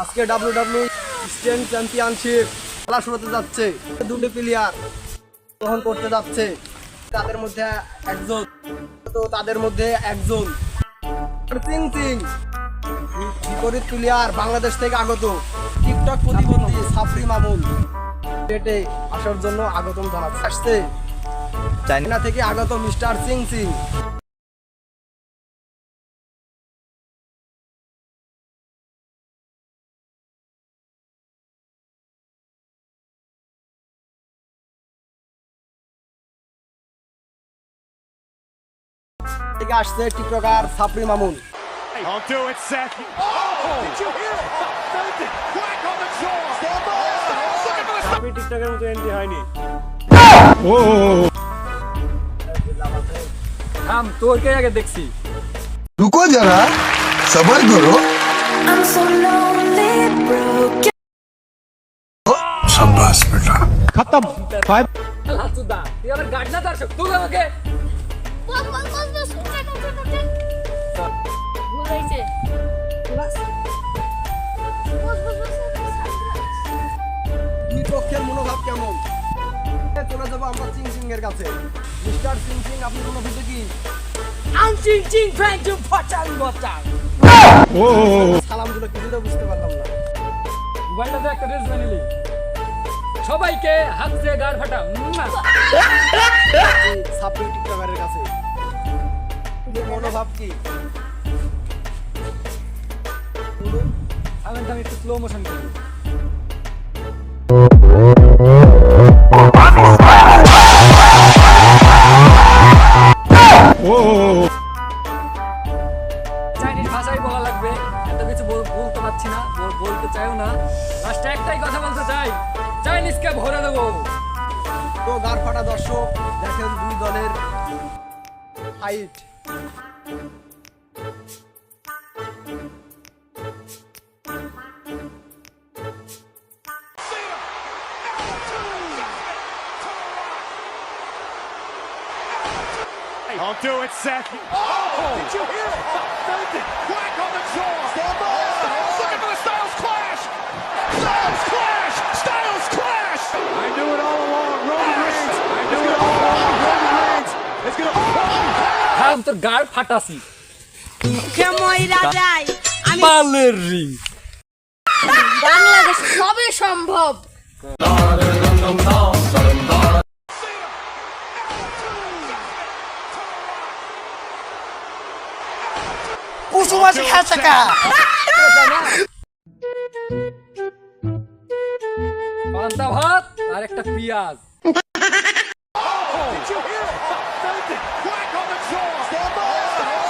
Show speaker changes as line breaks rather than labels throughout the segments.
আজকে W W স্টেন championship খেলা শুরু হতে যাচ্ছে। দুটো প্লেয়ার গ্রহণ করতে যাচ্ছে। তাদের মধ্যে একজন তো তাদের মধ্যে একজন। সিং সিং বিপরীত প্লেয়ার বাংলাদেশ থেকে আগত। টিকটক প্রতিবন্ধী সাফরি মামুন পেটে আসার জন্য আগতম জানাচ্ছে। আসছে। চাইনা থেকে আগত মিস্টার সিং সিং থেকে আসছে টিকটকার সাপরি মামুন।
I'll
আমি টিকটকের মতো এন্ট্রি হয়নি ও থাম তোরকে আগে দেখছি?
রুকো যারা সবার করো
খতম ফাইভ
লাতুদা তুই আমার গাড়না দর্শক তুই আমাকে
ভুল হয়েছে বস বস বস বস
দুই পক্ষের মনোভাব কেমন? চলে যাব আমরা সিং সিং এর কাছে। মিস্টার সিং সিং আপনি মনোভাব কি?
চিং চিং ফ্যাং চুং
কিছু তো বুঝতে পারলাম না।
মোবাইলটাতে একটা রেস বানিলি সবাইকে হাত দিয়ে গাড় ফাটা
সাপড়ি কাছে। আপনার মনোভাব কি?
আমি আমি একটু স্লো মোশন করি। লাগবে। কিছু বলতে পারছি না বলতে চাইও না। লাস্টে একটাই কথা বলতে চাই। চাইনিজকে ভরে দেবো।
তো গার ফাটা দর্শক, দেখেন দুই দলের alt.
I'll do it, Seth. Oh, oh did you hear it? Felton, quack on the jaw. Stand by. Oh, looking for the Styles Clash. Styles Clash. Styles Clash. I knew it all along. Roman Reigns. I knew it all along. Roman Reigns. It's gonna. Oh!
থাম তোর গাড় ফাটাসি
ময়রা যায় আমি
পালের ring.
Bangladesh সবে সম্ভব?
কুসুমাসি খাচাকা
পান্তা ভাত আর একটা পেঁয়াজ
Did you hear it? Felt it. Whack on the jaw.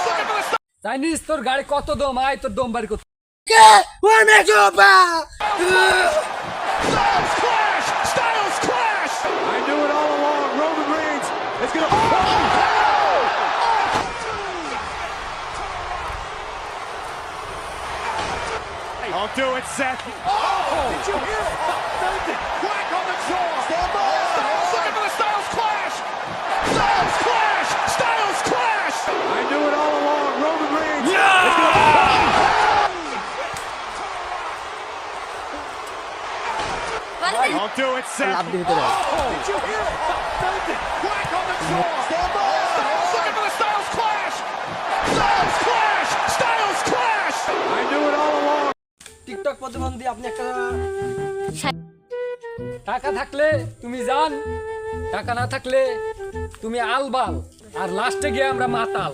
Looking for the
Chinese তোর গাড়ি কত দম আয় তোর দম বাড়ি করতে
Styles Clash. Styles Clash. I knew it all along. Roman Reigns is gonna. I'll do it, Seth. Oh! Did you hear it? Felt it. Whack on the jaw. Looking I'll do it, Seth.
দিয়ে দিতে পারে।
Oh, did you hear it? Felt it. On the jaw. Looking for the Styles Clash. Styles Clash. Styles Clash. I knew it all along.
TikTok প্রতিবন্ধী আপনি একটা
টাকা থাকলে তুমি জান টাকা না থাকলে তুমি আলবাল আর লাস্টে গিয়ে আমরা মাতাল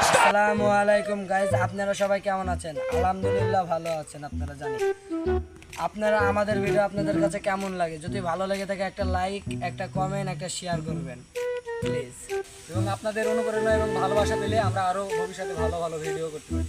আসসালামু আলাইকুম গাইজ আপনারা সবাই কেমন আছেন আলহামদুলিল্লাহ ভালো আছেন আপনারা জানেন আপনারা আমাদের ভিডিও আপনাদের কাছে কেমন লাগে? যদি ভালো লাগে থাকে, একটা লাইক একটা কমেন্ট একটা শেয়ার করবেন প্লিজ
এবং আপনাদের অনুপ্রেরণা এবং ভালোবাসা পেলে আমরা আরও ভবিষ্যতে ভালো ভালো ভিডিও করতে পারি।